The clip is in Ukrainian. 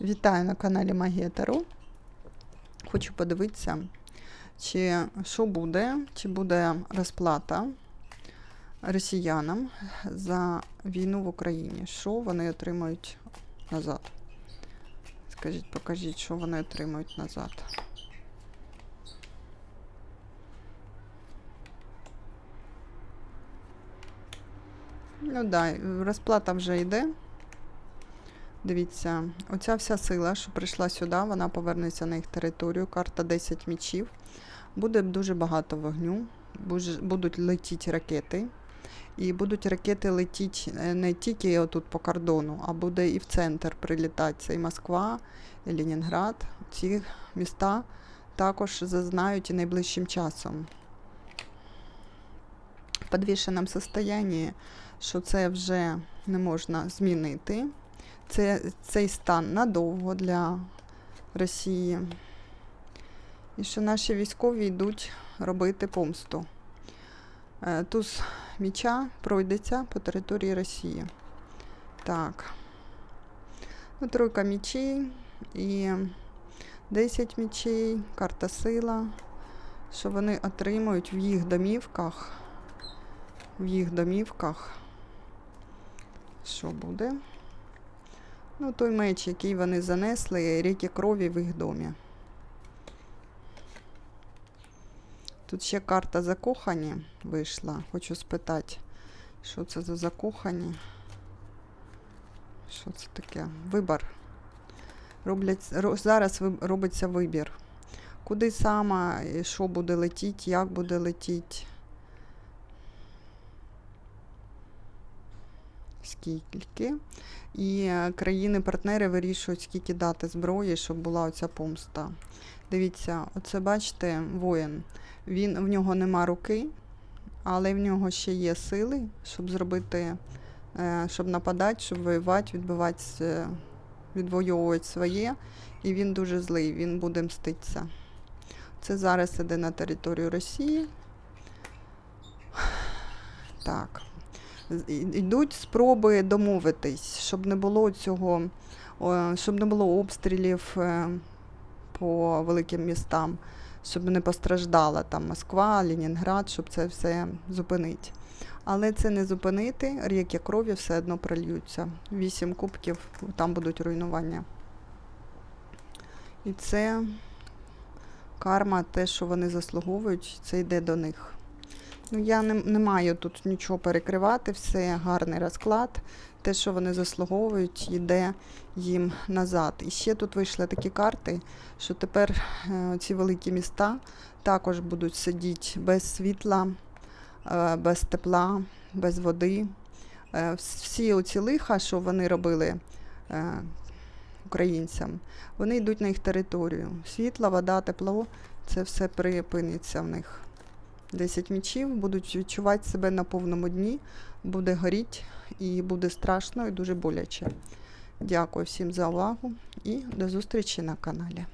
Вітаю на каналі Магія Таро. Хочу подивитися, чи що буде, чи буде розплата росіянам за війну в Україні. Що вони отримають назад? Скажіть, покажіть, що вони отримають назад. Ну да, розплата вже йде. Дивіться, оця вся сила, що прийшла сюди, вона повернеться на їх територію. Карта 10 мічів. Буде дуже багато вогню, будуть летіти ракети. І будуть ракети летіти е, не тільки отут по кордону, а буде і в центр прилітати. Це і Москва, і Ленінград. Ці міста також зазнають і найближчим часом. В підвішеному состоянні, що це вже не можна змінити. Це, цей стан надовго для Росії. І що наші військові йдуть робити помсту. Е, Туз міча пройдеться по території Росії. Так. Ну, тройка мічей і 10 мічей, карта сила. Що вони отримують в їх домівках. В їх домівках. Що буде? Ну, той меч, який вони занесли, ріки крові в їх домі. Тут ще карта закохані вийшла. Хочу спитати, що це за закохані? Що це таке? Вибір. Роблять, зараз робиться вибір. Куди саме, що буде летіти, як буде летіти. Скільки. І е, країни-партнери вирішують, скільки дати зброї, щоб була оця помста. Дивіться, оце бачите, воїн. Він, в нього нема руки, але в нього ще є сили, щоб зробити, е, щоб нападати, щоб воювати, відбивати, е, відвоювати своє. І він дуже злий, він буде мститися. Це зараз іде на територію Росії. Так. Йдуть спроби домовитись, щоб не було цього, щоб не було обстрілів е, по великим містам, щоб не постраждала там Москва, Ленінград, щоб це все зупинити. Але це не зупинити, ріки крові все одно прольються. Вісім кубків, там будуть руйнування. І це карма, те, що вони заслуговують, це йде до них. Ну, я не, не маю тут нічого перекривати, все гарний розклад. Те, що вони заслуговують, йде їм назад. І ще тут вийшли такі карти, що тепер е, ці великі міста також будуть сидіти без світла, е, без тепла, без води. Е, всі оці лиха, що вони робили українцям, вони йдуть на їх територію. Світло, вода, тепло це все припиниться в них. 10 мічів будуть відчувати себе на повному дні, буде горіть і буде страшно і дуже боляче. Дякую всім за увагу і до зустрічі на каналі.